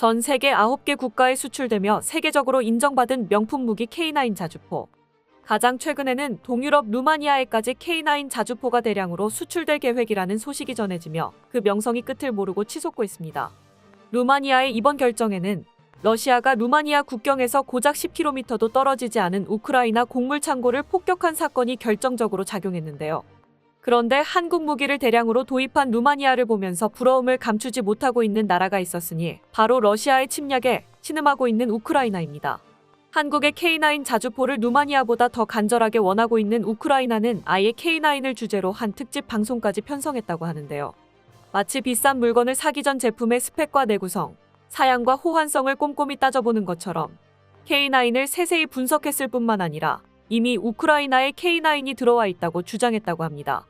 전 세계 9개 국가에 수출되며 세계적으로 인정받은 명품 무기 K9 자주포. 가장 최근에는 동유럽 루마니아에까지 K9 자주포가 대량으로 수출될 계획이라는 소식이 전해지며 그 명성이 끝을 모르고 치솟고 있습니다. 루마니아의 이번 결정에는 러시아가 루마니아 국경에서 고작 10km도 떨어지지 않은 우크라이나 곡물 창고를 폭격한 사건이 결정적으로 작용했는데요. 그런데 한국 무기를 대량으로 도입한 루마니아를 보면서 부러움을 감추지 못하고 있는 나라가 있었으니 바로 러시아의 침략에 신음하고 있는 우크라이나입니다. 한국의 K9 자주포를 루마니아보다 더 간절하게 원하고 있는 우크라이나는 아예 K9을 주제로 한 특집 방송까지 편성했다고 하는데요. 마치 비싼 물건을 사기 전 제품의 스펙과 내구성, 사양과 호환성을 꼼꼼히 따져보는 것처럼 K9을 세세히 분석했을 뿐만 아니라 이미 우크라이나에 K9이 들어와 있다고 주장했다고 합니다.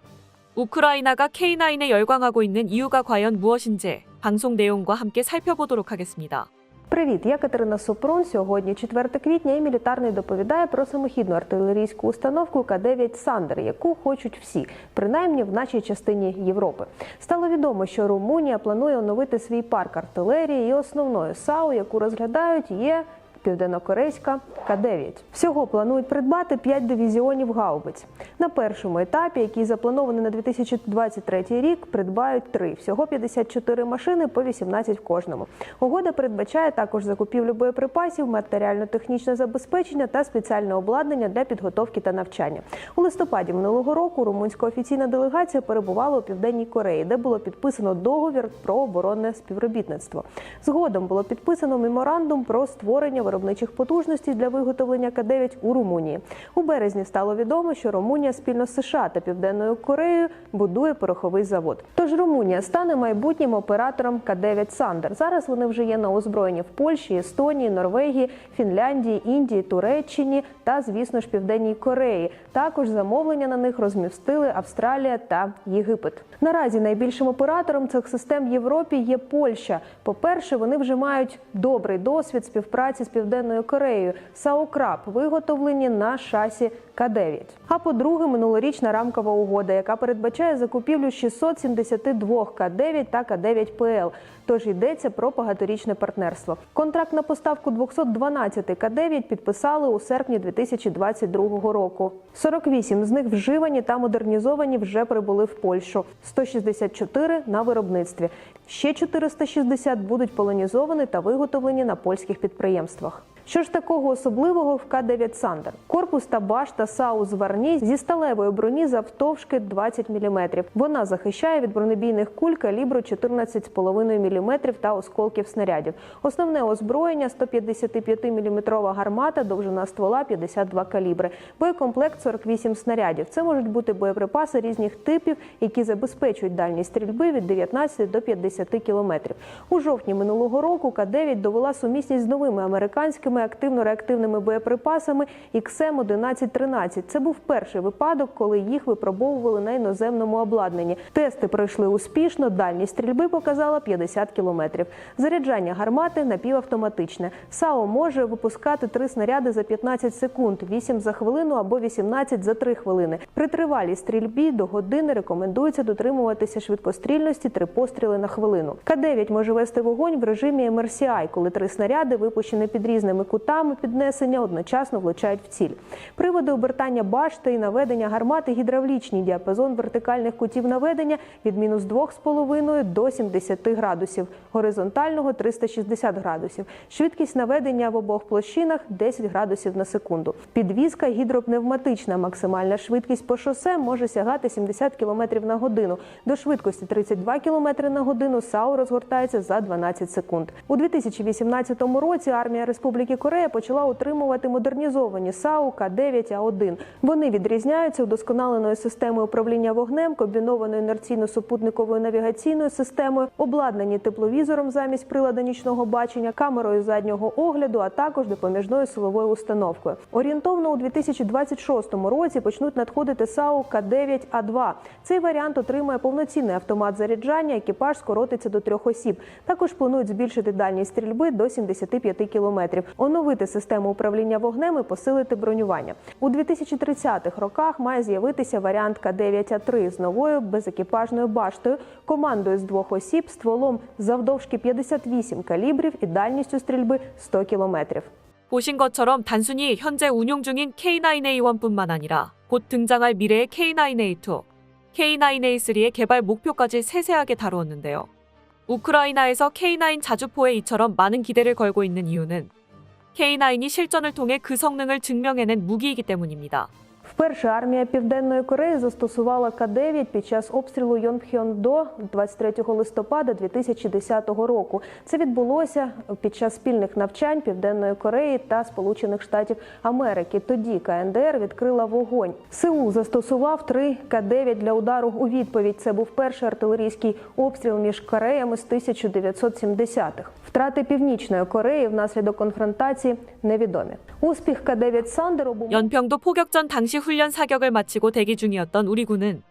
우크라이나가 K9에 열광하고 있는 이유가 과연 무엇인지 방송 내용과 함께 살펴보도록 하겠습니다. Привіт, я Катерина Супрун. Сьогодні 4 квітня і мілітарний доповідає про самохідну артилерійську установку К-9 Сандер, яку хочуть всі, принаймні в нашій частині Європи. Стало відомо, що Румунія планує оновити свій парк артилерії, і основною САУ, яку розглядають, є. Південнокорейська К-9. Всього планують придбати 5 дивізіонів гаубиць. На першому етапі, який запланований на 2023 рік, придбають 3. Всього 54 машини по 18 в кожному. Угода передбачає також закупівлю боєприпасів, матеріально-технічне забезпечення та спеціальне обладнання для підготовки та навчання. У листопаді минулого року румунська офіційна делегація перебувала у південній Кореї, де було підписано договір про оборонне співробітництво. Згодом було підписано меморандум про створення виробничих потужностей для виготовлення К-9 у Румунії. У березні стало відомо, що Румунія спільно з США та Південною Кореєю будує пороховий завод. Тож Румунія стане майбутнім оператором К-9 Сандер. Зараз вони вже є на озброєнні в Польщі, Естонії, Норвегії, Фінляндії, Індії, Туреччині та, звісно ж, Південній Кореї. Також замовлення на них розмістили Австралія та Єгипет. Наразі найбільшим оператором цих систем в Європі є Польща. По-перше, вони вже мають добрий досвід співпраці з Південною Кореєю. Саукраб виготовлені на шасі К-9. А по-друге, минулорічна рамкова угода, яка передбачає закупівлю 672 К-9 та К-9 ПЛ. Тож йдеться про багаторічне партнерство. Контракт на поставку 212 К-9 підписали у серпні 2022 року. 48 з них вживані та модернізовані вже прибули в Польщу. 164 на виробництві. Ще 460 будуть полонізовані та виготовлені на польських підприємствах умовах. Що ж такого особливого в К-9 Сандер? Корпус та башта САУ зварні зі сталевої броні завтовшки 20 мм. Вона захищає від бронебійних куль калібру 14,5 мм та осколків снарядів. Основне озброєння 155 мм гармата, довжина ствола 52 калібри. Боєкомплект 48 снарядів. Це можуть бути боєприпаси різних типів, які забезпечують дальність стрільби від 19 до 50 кілометрів. У жовтні минулого року К-9 довела сумісність з новими американськими активно-реактивними боєприпасами XM-1113. Це був перший випадок, коли їх випробовували на іноземному обладнанні. Тести пройшли успішно. Дальність стрільби показала 50 кілометрів. Заряджання гармати напівавтоматичне. САО може випускати три снаряди за 15 секунд, 8 за хвилину або 18 за 3 хвилини. При тривалій стрільбі до години рекомендується дотримуватися швидкострільності три постріли на хвилину. К-9 може вести вогонь в режимі MRCI, коли три снаряди, випущені під різними кутами піднесення, одночасно влучають в ціль. Приводи обертання башти і наведення гармати гідравлічні. Діапазон вертикальних кутів наведення від мінус 2,5 до 70 градусів, горизонтального 360 градусів. Швидкість наведення в обох площинах 10 градусів на секунду. Підвізка гідропневматична. Максимальна швидкість по шосе може сягати 70 км на годину. До швидкості 32 км на годину САУ розгортається за 12 секунд. У 2018 році армія Республіки Корея почала утримувати модернізовані САУ К-9А1. Вони відрізняються удосконаленою системою управління вогнем, комбінованою інерційно-супутниковою навігаційною системою, обладнані тепловізором замість прилада нічного бачення, камерою заднього огляду, а також допоміжною силовою установкою. Орієнтовно у 2026 році почнуть надходити САУ К-9А2. Цей варіант отримає повноцінний автомат заряджання. Екіпаж скоротиться до трьох осіб. Також планують збільшити дальність стрільби до 75 кілометрів оновити систему управління вогнем і посилити бронювання. У 2030-х роках має з'явитися варіант К-9А3 з новою безекіпажною баштою, командою з двох осіб, стволом завдовжки 58 калібрів і дальністю стрільби 100 кілометрів. 보신 것처럼 단순히 현재 운용 중인 K9A1뿐만 아니라 곧 등장할 미래의 K9A2, K9A3의 개발 목표까지 세세하게 다루었는데요. 우크라이나에서 K9 자주포에 이처럼 많은 기대를 걸고 있는 이유는 K9이 실전을 통해 그 성능을 증명해낸 무기이기 때문입니다. Вперше армія Південної Кореї застосувала К-9 під час обстрілу Йонпхьондо 23 листопада 2010 року. Це відбулося під час спільних навчань Південної Кореї та Сполучених Штатів Америки. Тоді КНДР відкрила вогонь. Сеул застосував три К-9 для удару у відповідь. Це був перший артилерійський обстріл між Кореями з 1970-х. Втрати північної Кореї внаслідок конфронтації невідомі. Успіх К-9 Сандер обум... 훈련 사격을 마치고 대기 중이었던 우리 군은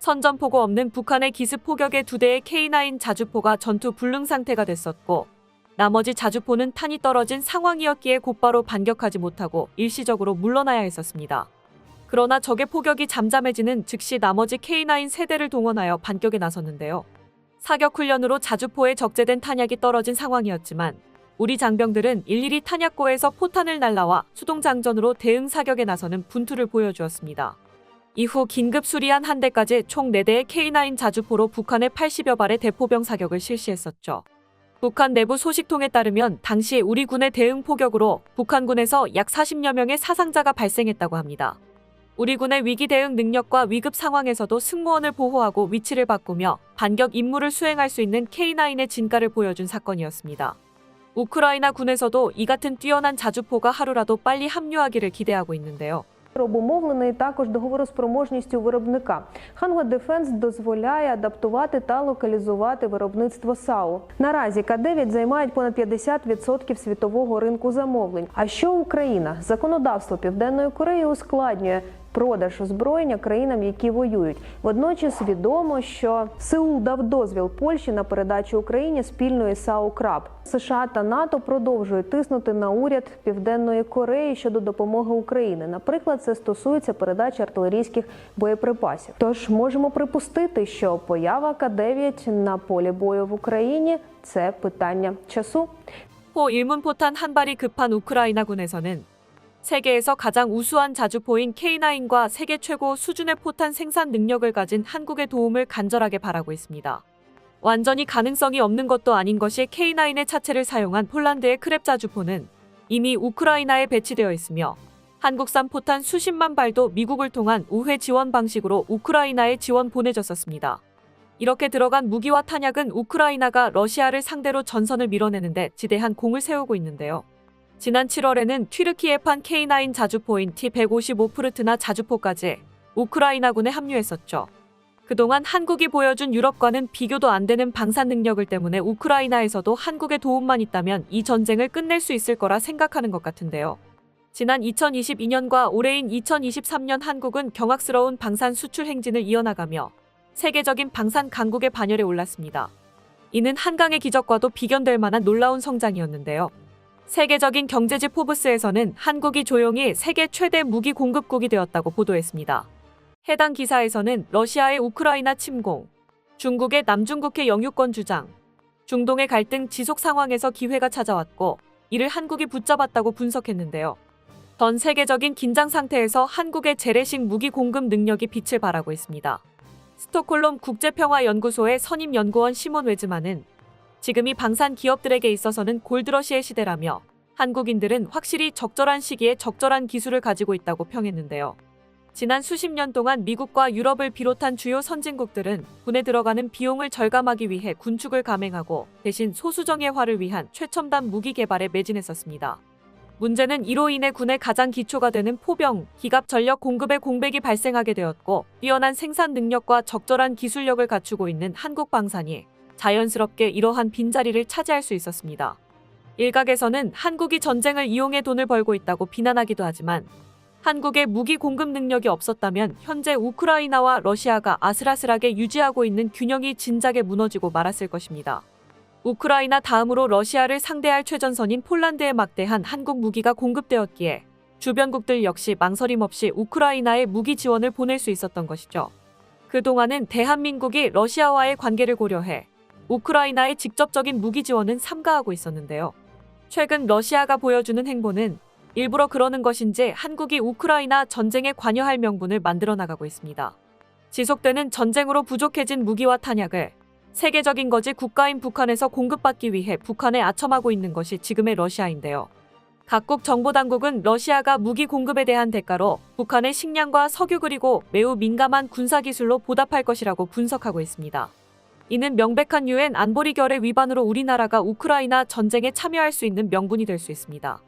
선전포고 없는 북한의 기습 포격에 두 대의 K9 자주포가 전투 불능 상태가 됐었고 나머지 자주포는 탄이 떨어진 상황이었기에 곧바로 반격하지 못하고 일시적으로 물러나야 했었습니다. 그러나 적의 포격이 잠잠해지는 즉시 나머지 K9 세대를 동원하여 반격에 나섰는데요. 사격 훈련으로 자주포에 적재된 탄약이 떨어진 상황이었지만 우리 장병들은 일일이 탄약고에서 포탄을 날라와 수동장전으로 대응 사격에 나서는 분투를 보여주었습니다. 이후 긴급 수리한 한 대까지 총 4대의 K9 자주포로 북한의 80여 발의 대포병 사격을 실시했었죠. 북한 내부 소식통에 따르면 당시 우리 군의 대응 포격으로 북한군에서 약 40여 명의 사상자가 발생했다고 합니다. 우리 군의 위기 대응 능력과 위급 상황에서도 승무원을 보호하고 위치를 바꾸며 반격 임무를 수행할 수 있는 K9의 진가를 보여준 사건이었습니다. 우크라이나 군에서도 이 같은 뛰어난 자주포가 하루라도 빨리 합류하기를 기대하고 있는데요. обумовлений також договороспроможністю виробника. Hanwha Defense дозволяє адаптувати та локалізувати виробництво САУ. Наразі К-9 займають понад 50% світового ринку замовлень. А що Україна? Законодавство Південної Кореї ускладнює. Продаж озброєння країнам, які воюють. Водночас відомо, що Сеул дав дозвіл Польщі на передачу Україні спільної САУ КРАБ. США та НАТО продовжують тиснути на уряд Південної Кореї щодо допомоги Україні. Наприклад, це стосується передачі артилерійських боєприпасів. Тож можемо припустити, що поява К-9 на полі бою в Україні це питання часу. 포 일문포탄 한 발이 급한 우크라이나군에서는 세계에서 가장 우수한 자주포인 K9과 세계 최고 수준의 포탄 생산 능력을 가진 한국의 도움을 간절하게 바라고 있습니다. 완전히 가능성이 없는 것도 아닌 것이 K9의 차체를 사용한 폴란드의 크랩 자주포는 이미 우크라이나에 배치되어 있으며 한국산 포탄 수십만 발도 미국을 통한 우회 지원 방식으로 우크라이나에 지원 보내졌었습니다. 이렇게 들어간 무기와 탄약은 우크라이나가 러시아를 상대로 전선을 밀어내는데 지대한 공을 세우고 있는데요. 지난 7월에는 튀르키예판 K9 자주포인 T155프르트나 자주포까지 우크라이나군에 합류했었죠. 그동안 한국이 보여준 유럽과는 비교도 안 되는 방산 능력을 때문에 우크라이나에서도 한국의 도움만 있다면 이 전쟁을 끝낼 수 있을 거라 생각하는 것 같은데요. 지난 2022년과 올해인 2023년 한국은 경악스러운 방산 수출 행진을 이어나가며 세계적인 방산 강국의 반열에 올랐습니다. 이는 한강의 기적과도 비견될 만한 놀라운 성장이었는데요. 세계적인 경제지 포브스에서는 한국이 조용히 세계 최대 무기 공급국이 되었다고 보도했습니다. 해당 기사에서는 러시아의 우크라이나 침공, 중국의 남중국해 영유권 주장, 중동의 갈등 지속 상황에서 기회가 찾아왔고 이를 한국이 붙잡았다고 분석했는데요. 전 세계적인 긴장 상태에서 한국의 재래식 무기 공급 능력이 빛을 발하고 있습니다. 스톡홀름 국제평화연구소의 선임 연구원 시몬 웨즈만은 지금이 방산 기업들에게 있어서는 골드러시의 시대라며 한국인들은 확실히 적절한 시기에 적절한 기술을 가지고 있다고 평했는데요. 지난 수십 년 동안 미국과 유럽을 비롯한 주요 선진국들은 군에 들어가는 비용을 절감하기 위해 군축을 감행하고 대신 소수정예화를 위한 최첨단 무기 개발에 매진했었습니다. 문제는 이로 인해 군의 가장 기초가 되는 포병, 기갑 전력 공급의 공백이 발생하게 되었고 뛰어난 생산 능력과 적절한 기술력을 갖추고 있는 한국 방산이 자연스럽게 이러한 빈자리를 차지할 수 있었습니다. 일각에서는 한국이 전쟁을 이용해 돈을 벌고 있다고 비난하기도 하지만 한국의 무기 공급 능력이 없었다면 현재 우크라이나와 러시아가 아슬아슬하게 유지하고 있는 균형이 진작에 무너지고 말았을 것입니다. 우크라이나 다음으로 러시아를 상대할 최전선인 폴란드에 막대한 한국 무기가 공급되었기에 주변국들 역시 망설임 없이 우크라이나에 무기 지원을 보낼 수 있었던 것이죠. 그동안은 대한민국이 러시아와의 관계를 고려해 우크라이나의 직접적인 무기 지원은 삼가하고 있었는데요. 최근 러시아가 보여주는 행보는 일부러 그러는 것인지 한국이 우크라이나 전쟁에 관여할 명분을 만들어 나가고 있습니다. 지속되는 전쟁으로 부족해진 무기와 탄약을 세계적인 거지 국가인 북한에서 공급받기 위해 북한에 아첨하고 있는 것이 지금의 러시아인데요. 각국 정보당국은 러시아가 무기 공급에 대한 대가로 북한의 식량과 석유 그리고 매우 민감한 군사기술로 보답할 것이라고 분석하고 있습니다. 이는 명백한 유엔 안보리 결의 위반으로 우리나라가 우크라이나 전쟁에 참여할 수 있는 명분이 될 수 있습니다.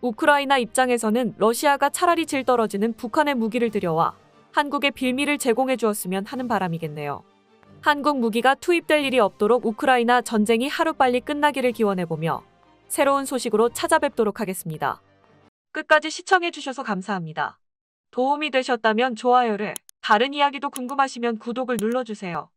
우크라이나 입장에서는 러시아가 차라리 질 떨어지는 북한의 무기를 들여와 한국에 빌미를 제공해 주었으면 하는 바람이겠네요. 한국 무기가 투입될 일이 없도록 우크라이나 전쟁이 하루빨리 끝나기를 기원해보며 새로운 소식으로 찾아뵙도록 하겠습니다. 끝까지 시청해 주셔서 감사합니다. 도움이 되셨다면 좋아요를, 다른 이야기도 궁금하시면 구독을 눌러주세요.